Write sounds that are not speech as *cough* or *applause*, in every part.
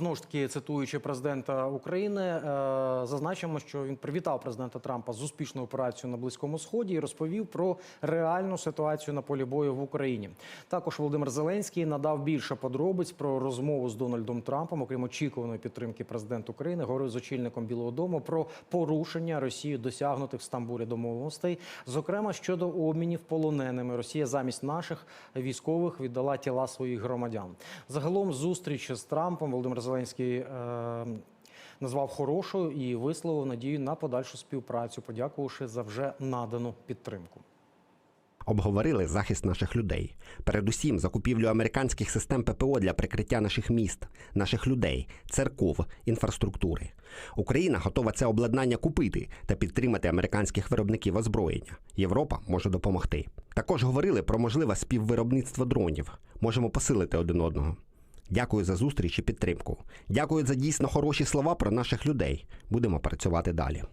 Знову ж таки, цитуючи президента України, е, зазначимо, що він привітав президента Трампа з успішною операцією на Близькому Сході і розповів про реальну ситуацію на полі бою в Україні. Також Володимир Зеленський надав більше подробиць про розмову з Дональдом Трампом, окрім очікуваної підтримки президента України, говорив з очільником Білого Дому про порушення Росією досягнутих в Стамбулі домовленостей, зокрема щодо обмінів полоненими. Росія замість наших військових віддала тіла своїх громадян. Загалом зустріч з Трампом Володимир Зеленський е, назвав хорошою і висловив надію на подальшу співпрацю, подякувавши за вже надану підтримку. Обговорили захист наших людей, передусім закупівлю американських систем ППО для прикриття наших міст, наших людей, церков, інфраструктури. Україна готова це обладнання купити та підтримати американських виробників озброєння. Європа може допомогти. Також говорили про можливе співвиробництво дронів. Можемо посилити один одного. Дякую за зустріч і підтримку. Дякую за дійсно хороші слова про наших людей. Будемо працювати далі.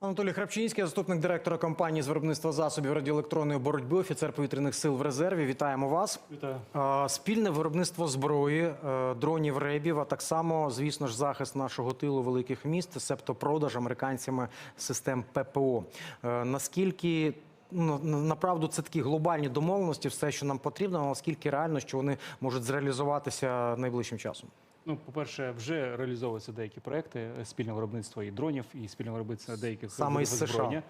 Анатолій Храпчинський, заступник директора компанії з виробництва засобів радіоелектронної боротьби, офіцер повітряних сил в резерві. Вітаємо вас. Вітаю. Спільне виробництво зброї, е, дронів, ребів, а так само, звісно ж, захист нашого тилу великих міст, себто продаж американцями систем ППО. Е, Наскільки на- направду це такі глобальні домовленості, все, що нам потрібно, а наскільки реально, що вони можуть зреалізуватися найближчим часом? Ну, по-перше, вже реалізовуються деякі проекти е, спільного виробництва і дронів, і спільного виробництва деяких Саме із США.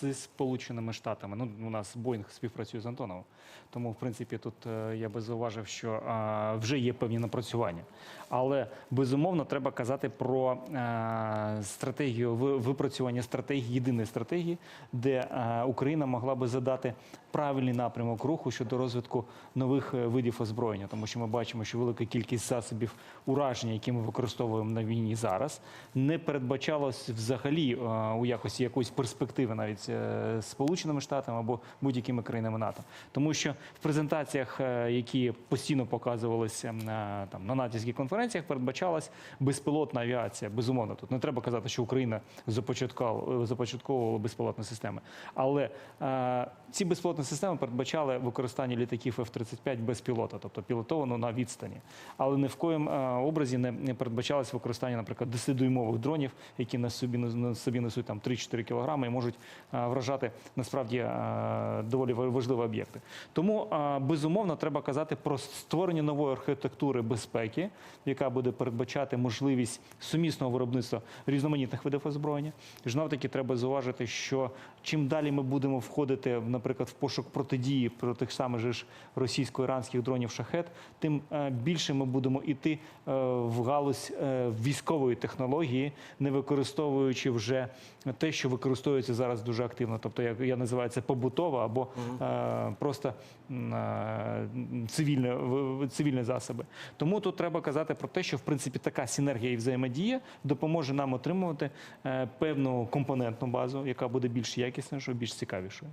з Сполученими Штатами. Ну, у нас Боїнг співпрацює з Антоновим. Тому, в принципі, тут е, я би зауважив, що а, вже є певні напрацювання. Але безумовно треба казати про е, стратегію випрацювання стратегії, єдиної стратегії, де е, Україна могла би задати правильний напрямок руху щодо розвитку нових е, видів озброєння, тому що ми бачимо, що велика кількість засобів ураження, які ми використовуємо на війні зараз, не передбачалось взагалі е, у якості якоїсь перспективи навіть е, Сполученими Штатами або будь-якими країнами НАТО, тому що в презентаціях, е, які постійно показувалися там на натівських конференціях, передбачалась безпілотна авіація. Безумовно, тут не треба казати, що Україна започатковувала безпілотні системи, але ці безпілотні системи передбачали використання літаків F-35 без пілота, тобто пілотовано на відстані. Але ні в коїм образі не, передбачалось використання, наприклад, 10-дюймових дронів, які на собі на собі несуть там 3-4 кілограми і можуть е, вражати насправді е, доволі важливі об'єкти. Тому е, безумовно треба казати про створення нової архітектури безпеки, яка буде передбачати можливість сумісного виробництва різноманітних видів озброєння. Знов таки треба зауважити, що чим далі ми будемо входити, наприклад, в пошук протидії про тих самих же ж російсько-іранських дронів шахет, тим е, більше ми будемо йти е, в галузь е, військової технології, не використовуючи вже те, що використовується зараз дуже активно. Тобто, як я називаю це побутова або просто цивільне, цивільні засоби. Тому тут треба казати про те, що в принципі така синергія і взаємодія допоможе нам отримувати певну компонентну базу, яка буде більш якіснішою, більш цікавішою.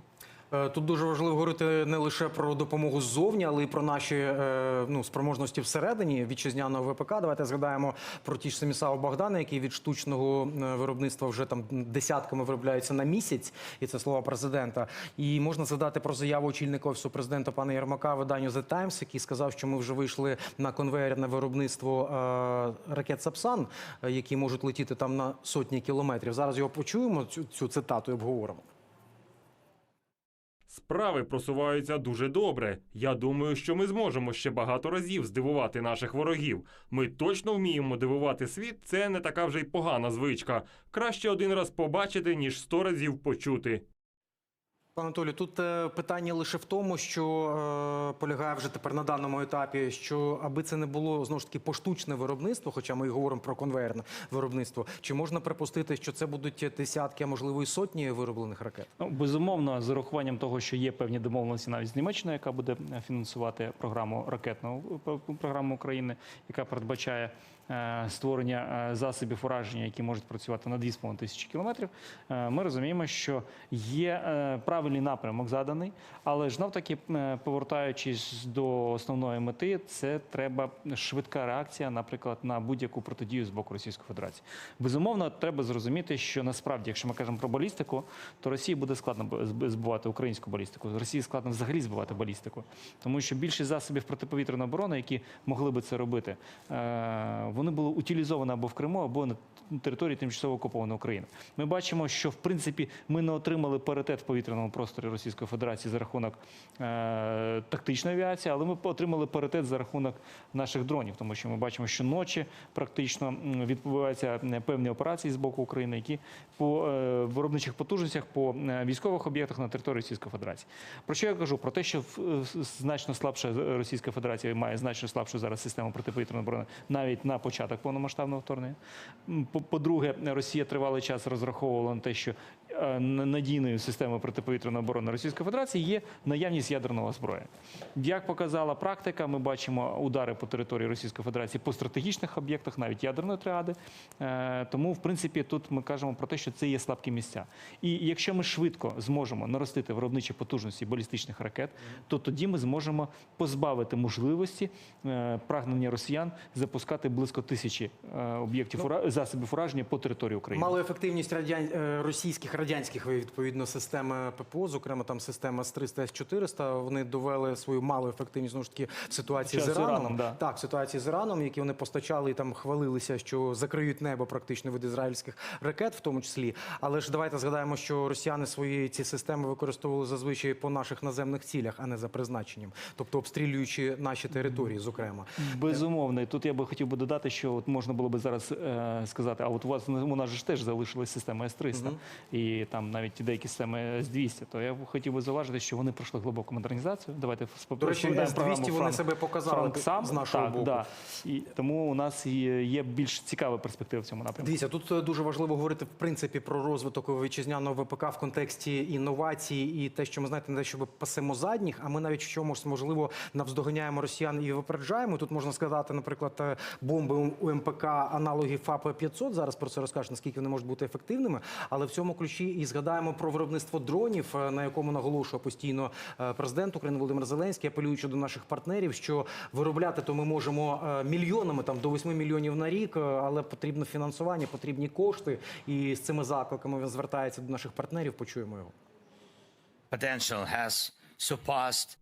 Е, Тут дуже важливо говорити не лише про допомогу ззовні, але й про наші е, ну, спроможності всередині вітчизняного ВПК. Давайте згадаємо про ті ж самі САУ Богдани, які від штучного е, виробництва вже там десятками виробляються на місяць, і це слова президента. І можна згадати про заяву очільника офісу президента пана Єрмака виданню The Times, який сказав, що ми вже вийшли на конвейерне виробництво ракет Сапсан, які можуть летіти там на сотні кілометрів. Зараз його почуємо цю, цю цитату і обговоримо. Справи просуваються дуже добре. Я думаю, що ми зможемо ще багато разів здивувати наших ворогів. Ми точно вміємо дивувати світ. Це не така вже й погана звичка. Краще один раз побачити, ніж сто разів почути. Пане Анатолію, тут е, питання лише в тому, що е, полягає вже тепер на даному етапі, що аби це не було знову ж таки поштучне виробництво, хоча ми і говоримо про конвейерне виробництво, чи можна припустити, що це будуть десятки, а можливо і сотні вироблених ракет? Ну, безумовно, з урахуванням того, що є певні домовленості навіть з Німеччиною, яка буде е, фінансувати програму ракетну програму України, яка передбачає створення е, засобів ураження, які можуть працювати на 2,5 тисячі кілометрів. Е, Ми розуміємо, що є е, правильний напрямок заданий, але ж знов таки, е, повертаючись до основної мети, це треба швидка реакція, наприклад, на будь-яку протидію з боку Російської Федерації. Безумовно, треба зрозуміти, що насправді, якщо ми кажемо про балістику, то Росії буде складно збивати українську балістику. Росії складно взагалі збивати балістику, тому що більшість засобів протиповітряної оборони, які могли би це робити, е, вони були утилізовані або в Криму, або на території тимчасово окупованої України. Ми бачимо, що в принципі ми не отримали паритет в повітряному просторі Російської Федерації за рахунок е, тактичної авіації, але ми отримали паритет за рахунок наших дронів, тому що ми бачимо, що ночі практично відбуваються е, певні операції з боку України, які по е, виробничих потужностях, по е, військових об'єктах на території Російської Федерації. Про що я кажу? Про те, що значно слабша Російська Федерація має значно слабшу зараз систему протиповітряної оборони навіть на початок повномасштабного вторгнення. По- По-друге, Росія тривалий час розраховувала на те, що надійною системою протиповітряної оборони Російської Федерації є наявність ядерного зброї. Як показала практика, ми бачимо удари по території Російської Федерації по стратегічних об'єктах, навіть ядерної тріади. Е, Тому, в принципі, тут ми кажемо про те, що це є слабкі місця. І якщо ми швидко зможемо наростити виробничі потужності балістичних ракет, то тоді ми зможемо позбавити можливості е, прагнення росіян запускати близько тисячі е, об'єктів засобів ураження по території України. Мали ефективність радян... е, російських радянських відповідно системи ППО, зокрема там система С-300, С-400, Вони довели свою малу ефективність знову ж таки в ситуації Час з Іраном. Іраном, да. Так, в ситуації з Іраном, які вони постачали і там хвалилися, що закриють небо практично від ізраїльських ракет, в тому числі. Але ж давайте згадаємо, що росіяни свої ці системи використовували зазвичай по наших наземних цілях, а не за призначенням, тобто обстрілюючи наші території, зокрема. Безумовно, і тут я би хотів би додати, що от можна було би зараз е, сказати, а от у вас у нас ж теж залишилась система С-300 і там навіть деякі системи С-200, то я хотів би зауважити, що вони пройшли глибоку модернізацію. Давайте До речі, С-200 програму вони себе показали Франк сам з нашого так, боку. Да. І тому у нас є, більш цікава перспектива в цьому напрямку. Дивіться, тут е, дуже важливо говорити в принципі про розвиток вітчизняного ВПК в контексті інновацій і те, що ми знаєте, не те, щоб пасемо задніх, а ми навіть в чомусь можливо навздоганяємо росіян і випереджаємо. Тут можна сказати, наприклад, е, бомби у МПК аналоги ФАП 500 Зараз про це розкажуть, наскільки вони можуть бути ефективними. Але в цьому ключі і згадаємо про виробництво дронів, е, на якому наголошує постійно е, президент України Володимир Зеленський, апелюючи до наших партнерів, що виробляти то ми можемо е, мільйонами, там до 8 мільйонів на рік, але потрібно фінансування, потрібні кошти. І з цими закликами він звертається до наших партнерів. Почуємо його. potential has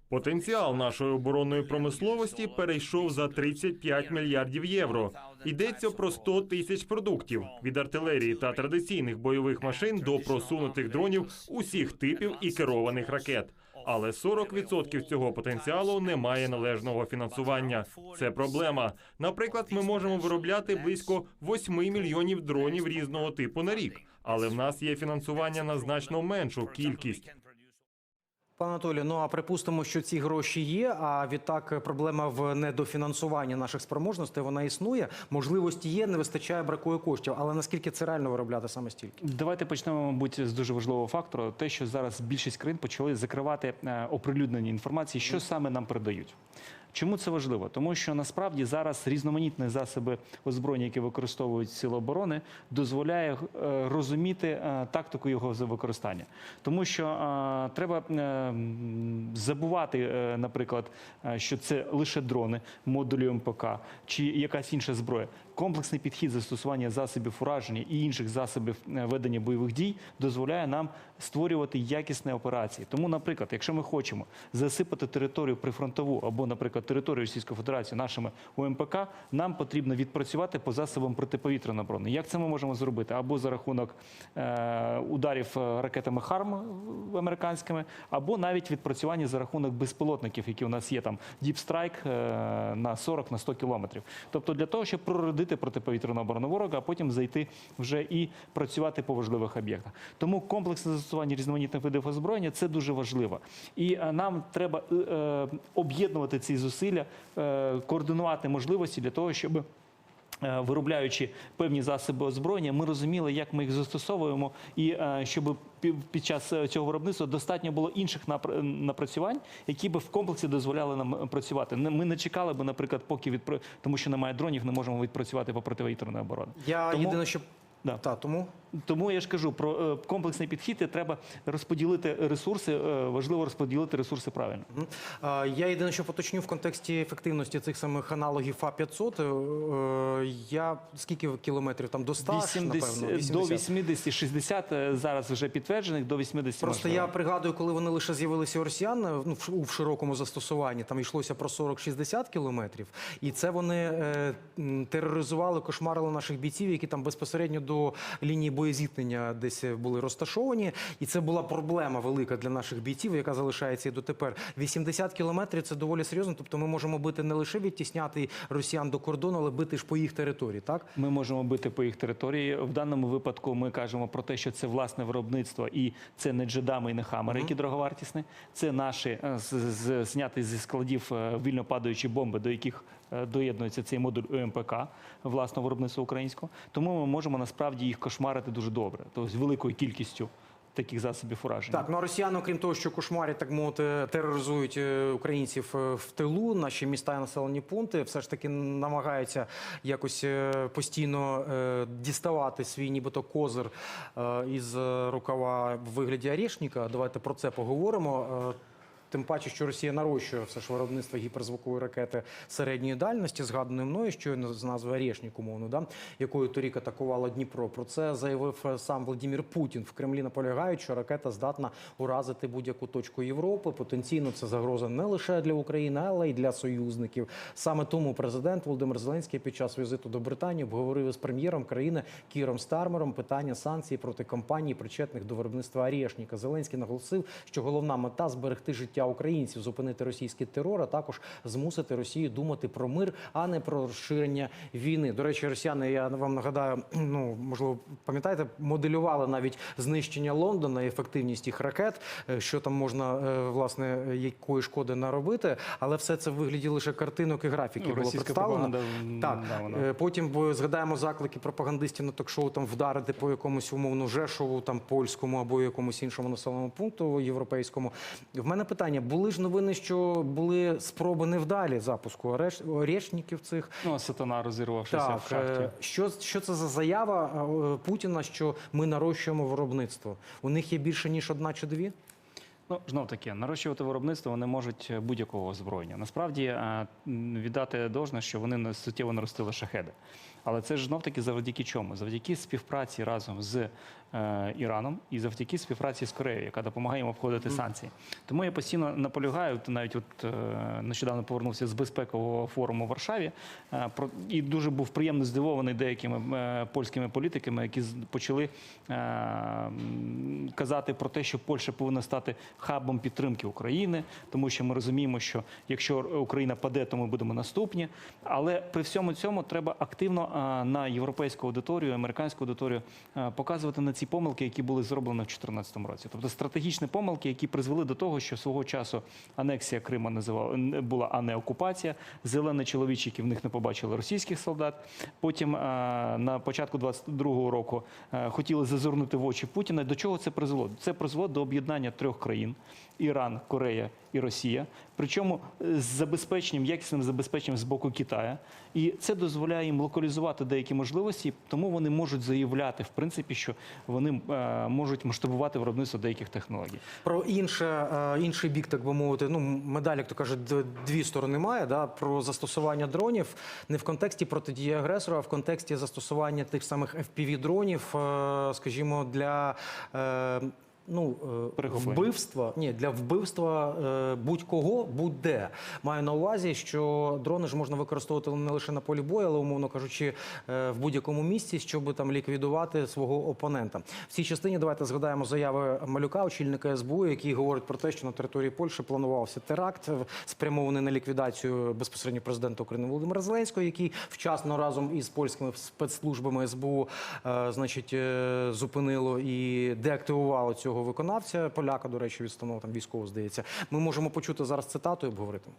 Потенціал нашої оборонної промисловості перейшов за 35 мільярдів євро. Йдеться про 100 тисяч продуктів від артилерії та традиційних бойових машин до просунутих дронів усіх типів і керованих ракет. Але 40% цього потенціалу не має належного фінансування. Це проблема. Наприклад, ми можемо виробляти близько 8 мільйонів дронів різного типу на рік, але в нас є фінансування на значно меншу кількість. Пане Анатолію, ну а припустимо, що ці гроші є. А відтак проблема в недофінансуванні наших спроможностей вона існує. Можливості є, не вистачає, бракує коштів. Але наскільки це реально виробляти саме стільки? Давайте почнемо, мабуть, з дуже важливого фактору: те, що зараз більшість країн почали закривати е, оприлюднені інформації, що саме нам передають. Чому це важливо? Тому що насправді зараз різноманітні засоби озброєння, які використовують сили оборони, дозволяє е, розуміти е, тактику його використання. Тому що е, треба забувати, наприклад, що це лише дрони, модулі МПК чи якась інша зброя. Комплексний підхід застосування засобів ураження і інших засобів ведення бойових дій дозволяє нам створювати якісні операції. Тому, наприклад, якщо ми хочемо засипати територію прифронтову або, наприклад, територію Російської Федерації нашими УМПК, нам потрібно відпрацювати по засобам протиповітряної оборони. Як це ми можемо зробити? Або за рахунок е, ударів е, ракетами ХАРМ американськими, або навіть відпрацювання за рахунок безпілотників, які у нас є там Strike е, на 40 на 100 кілометрів. Тобто для того, щоб прородити протиповітряну оборону ворога, а потім зайти вже і працювати по важливих об'єктах. Тому комплексне застосування різноманітних видів озброєння це дуже важливо. І е, нам треба об'єднувати ці зусилля, е, координувати можливості для того, щоб. е, Виробляючи певні засоби озброєння, ми розуміли, як ми їх застосовуємо, і е, щоб пі- під час цього виробництва достатньо було інших напр- напрацювань, які би в комплексі дозволяли нам працювати. Не- Ми не чекали би, наприклад, поки відпра... тому що немає дронів, не можемо відпрацювати по протиповітряної оборони. Я Тому- єдине, що Да. та тому Тому я ж кажу про е, комплексний підхід. і Треба розподілити ресурси. е, Важливо розподілити ресурси правильно. Я єдине, що поточню в контексті ефективності цих самих аналогів А-500. е, Я скільки кілометрів там до 100, 80, напевно, до 80, 60 е, зараз вже підтверджених, до 80 Просто можливо. я пригадую, коли вони лише з'явилися у росіян ну, в, широкому застосуванні, там йшлося про 40-60 кілометрів, і це вони тероризували, кошмарили наших бійців, які там безпосередньо до лінії боєзіткнення десь е, були розташовані. І це була проблема велика для наших бійців, яка залишається і дотепер. 80 кілометрів це доволі серйозно. Тобто ми можемо бити не лише відтісняти росіян до кордону, але бити ж по їх території, так? Ми можемо бити по їх території. В даному випадку ми кажемо про те, що це власне виробництво, і це не джедами і не хамери, які дороговартісні. Це наші е, зняті зі складів е, вільно падаючі бомби, до яких е, доєднується цей модуль ОМПК власного виробництва українського. Тому ми можемо насправді їх кошмарити дуже добре, тобто великою кількістю таких засобів ураження. Так, ну а росіяни, окрім того, що кошмарять, так мовити, тероризують е, українців е, в тилу, наші міста і населені пункти, все ж таки намагаються якось е, постійно діставати свій нібито козир із рукава в вигляді Арішника. Давайте про це поговоримо. Тим паче, що Росія нарощує все ж виробництво гіперзвукової ракети середньої дальності, згаданої мною, щойно з назви Арєшнік, умовно, да, якою торік атакувала Дніпро. Про це заявив е, сам Владимир Путін. В Кремлі наполягають, що ракета здатна уразити будь-яку точку Європи. Потенційно це загроза не лише для України, але й для союзників. Саме тому президент Володимир Зеленський під час візиту до Британії обговорив із прем'єром країни Кіром Стармером питання санкцій проти компаній, причетних до виробництва Арєшніка. Зеленський наголосив, що головна мета зберегти життя українців, зупинити російський терор, а також змусити Росію думати про мир, а не про розширення війни. До речі, росіяни, я вам нагадаю, *clears throat* ну можливо, пам'ятаєте, моделювали навіть знищення Лондона, ефективність їх ракет, е, що там можна е, власне якої шкоди наробити, але все це в вигляді лише картинок і графіків Ну, було представлено. Так да, вона- е, потім згадаємо заклики пропагандистів на ток-шоу там вдарити по якомусь умовно Жешову, там польському або якомусь іншому населеному пункту європейському. В мене питання: були ж новини, що були спроби невдалі запуску ореш... орешників цих. Ну, а сатана розірвавшися Так, в шахті. е, що, що це за заява Путіна, що ми нарощуємо виробництво? У них є більше ніж одна чи дві? Ну, знов таки, нарощувати виробництво вони можуть е, будь-якого озброєння. Насправді е, віддати должне, що вони суттєво наростили шахеди. Але це ж знов таки завдяки чому? Завдяки співпраці разом з е, Іраном і завдяки співпраці з Кореєю, яка допомагає їм обходити санкції. Тому я постійно наполягаю, навіть от е, нещодавно повернувся з безпекового форуму в Варшаві, е, про і дуже був приємно здивований деякими е, польськими політиками, які почали е, казати про те, що Польща повинна стати хабом підтримки України, тому що ми розуміємо, що якщо Україна паде, то ми будемо наступні. Але при всьому цьому треба активно на європейську аудиторію, американську аудиторію показувати на ці помилки, які були зроблені в 2014 році. Тобто стратегічні помилки, які призвели до того, що свого часу анексія Крима називала була, а не окупація. Зелені чоловічики в них не побачили російських солдат. Потім на початку 22-го року хотіли зазирнути в очі Путіна. До чого це призвело? Це призвело до об'єднання трьох країн: Іран, Корея і Росія. Причому е, з забезпеченням, якісним забезпеченням з боку Китаю. І це дозволяє їм локалізувати деякі можливості, тому вони можуть заявляти, в принципі, що вони е, можуть масштабувати виробництво деяких технологій. Про інше, е, інший бік, так би мовити, ну медаль, як то кажуть, дві сторони має. Да? Про застосування дронів не в контексті протидії агресору, а в контексті застосування тих самих FPV-дронів, е, скажімо, для. Ну, е, вбивства ні для вбивства е, будь-кого, будь-де маю на увазі, що дрони ж можна використовувати не лише на полі бою, але умовно кажучи, е, в будь-якому місці, щоб там ліквідувати свого опонента. В цій частині давайте згадаємо заяви малюка, очільника СБУ, який говорить про те, що на території Польщі планувався теракт, спрямований на ліквідацію безпосередньо президента України Володимира Зеленського, який вчасно разом із польськими спецслужбами СБУ, значить, зупинило і деактивувало цього виконавця. Поляка, до речі, відстановив там військово, здається. Ми можемо почути зараз цитату і обговорити.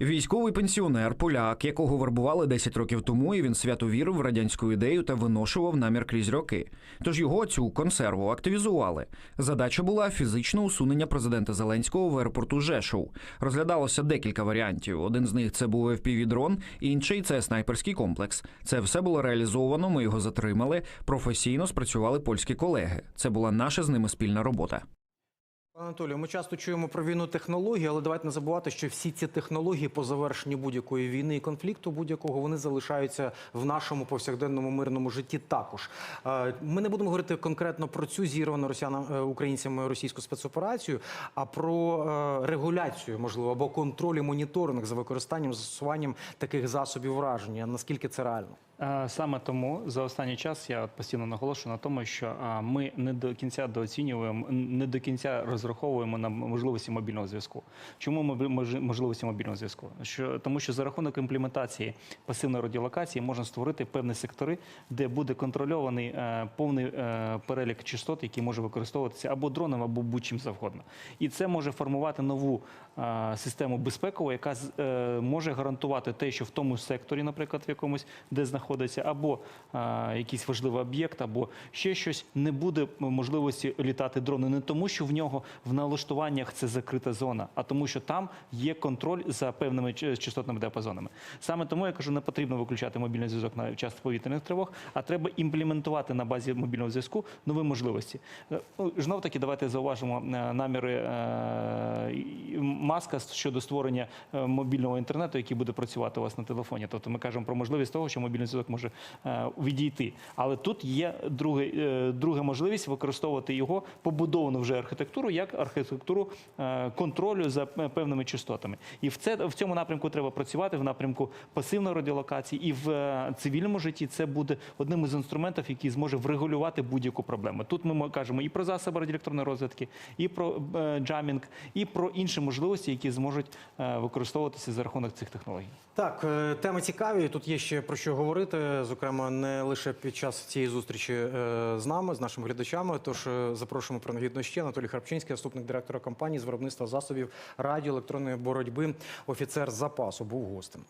Військовий пенсіонер, поляк, якого вербували 10 років тому, і він свято вірив в радянську ідею та виношував намір крізь роки. Тож його цю консерву активізували. Задача була фізичне усунення президента Зеленського в аеропорту Жешов. Розглядалося декілька варіантів. Один з них це був FPV-дрон, інший це снайперський комплекс. Це все було реалізовано. Ми його затримали. Професійно спрацювали польські колеги. Це була наша з ними спільна робота. Анатолію, ми часто чуємо про війну технологій, але давайте не забувати, що всі ці технології по завершенню будь-якої війни і конфлікту будь-якого вони залишаються в нашому повсякденному мирному житті. Також Е, ми не будемо говорити конкретно про цю зірвану росіянам українцями російську спецоперацію, а про е, регуляцію, можливо, або контроль і моніторинг за використанням застосуванням таких засобів враження. Наскільки це реально? Е, Саме тому за останній час я постійно наголошую на тому, що е, ми не до кінця дооцінюємо, не до кінця розраховуємо на можливості мобільного зв'язку. Чому можливості мобільного зв'язку? Що тому, що за рахунок імплементації пасивної радіолокації можна створити певні сектори, де буде контрольований е, повний перелік частот, який може використовуватися або дроном, або будь-чим завгодно. І це може формувати нову систему безпекову, яка може гарантувати те, що в тому секторі, наприклад, в якомусь, де знаходиться або е, якийсь важливий об'єкт, або ще щось, не буде можливості літати дрони не тому, що в нього в налаштуваннях це закрита зона, а тому, що там є контроль за певними частотними діапазонами. Саме тому я кажу, не потрібно виключати мобільний зв'язок на час повітряних тривог, а треба імплементувати на базі мобільного зв'язку нові можливості. Е, ну, Знов таки, давайте зауважимо е, наміри маска щодо створення мобільного інтернету, який буде працювати у вас на телефоні. Тобто ми кажемо про можливість того, що мобільний зв'язок може е, відійти. Але тут є другий, е, друга можливість використовувати його побудовану вже архітектуру як архітектуру е, контролю за певними частотами. І в це в цьому напрямку треба працювати в напрямку пасивної радіолокації. І в цивільному житті це буде одним із інструментів, який зможе врегулювати будь-яку проблему. Тут ми кажемо і про засоби радіоелектронної розвідки, і про джамінг, і про інші можливості, які зможуть використовуватися за рахунок цих технологій. Так, е, теми цікаві. Тут є ще про що говорити. Зокрема, не лише під час цієї зустрічі е, з нами, з нашими глядачами. Тож е, запрошуємо принагідно ще Анатолій Харпчинський, заступник директора компанії з виробництва засобів радіоелектронної боротьби, офіцер запасу, був гостем.